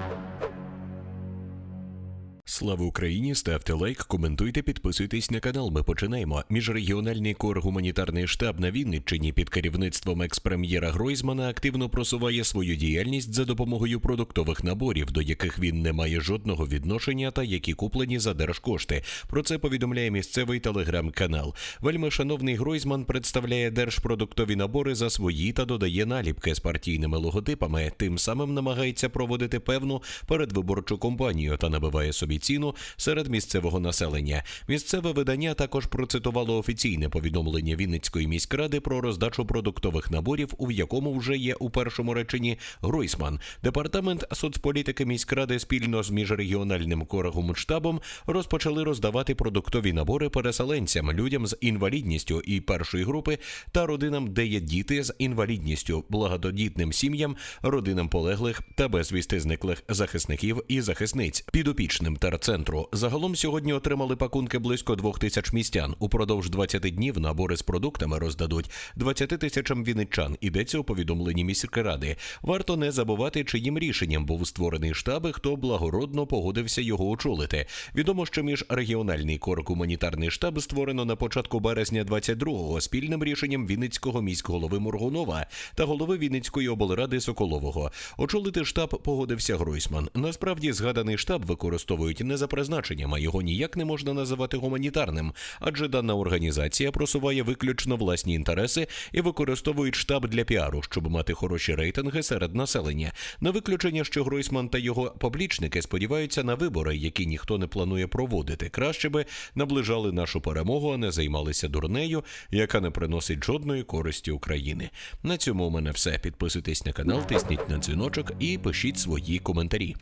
Thank you. Слава Україні! Ставте лайк, коментуйте, підписуйтесь на канал. Ми починаємо. Міжрегіональний кор гуманітарний штаб на Вінниччині під керівництвом екс-прем'єра Гройсмана активно просуває свою діяльність за допомогою продуктових наборів, до яких він не має жодного відношення та які куплені за держкошти. Про це повідомляє місцевий телеграм-канал. Вельми шановний Гройсман представляє держпродуктові набори за свої та додає наліпки з партійними логотипами. Тим самим намагається проводити певну передвиборчу кампанію та набиває собі ціну серед місцевого населення. Місцеве видання також процитувало офіційне повідомлення Вінницької міськради про роздачу продуктових наборів, у якому вже є у першому реченні Гройсман. Департамент соцполітики міськради спільно з міжрегіональним корагумштабом розпочали роздавати продуктові набори переселенцям, людям з інвалідністю і першої групи та родинам, де є діти з інвалідністю, благододітним сім'ям, родинам полеглих та безвісти зниклих захисників і захисниць, підопічним терцентру. Загалом сьогодні отримали пакунки близько двох тисяч містян. Упродовж 20 днів набори з продуктами роздадуть 20 тисячам вінничан. Ідеться у повідомленні міськради. Варто не забувати, чиїм рішенням був створений штаб, і хто благородно погодився його очолити. Відомо, що міжрегіональний кор гуманітарний штаб створено на початку березня 22-го спільним рішенням Вінницького міськголови Мургунова та голови Вінницької облради Соколового. Очолити штаб погодився Гройсман. Насправді згаданий штаб використовують не за призначенням, а його ніяк не можна називати гуманітарним, адже дана організація просуває виключно власні інтереси і використовують штаб для піару, щоб мати хороші рейтинги серед населення. На виключення, що Гройсман та його поплічники сподіваються на вибори, які ніхто не планує проводити. Краще би наближали нашу перемогу, а не займалися дурнею, яка не приносить жодної користі України. На цьому у мене все. Підписуйтесь на канал, тисніть на дзвіночок і пишіть свої коментарі.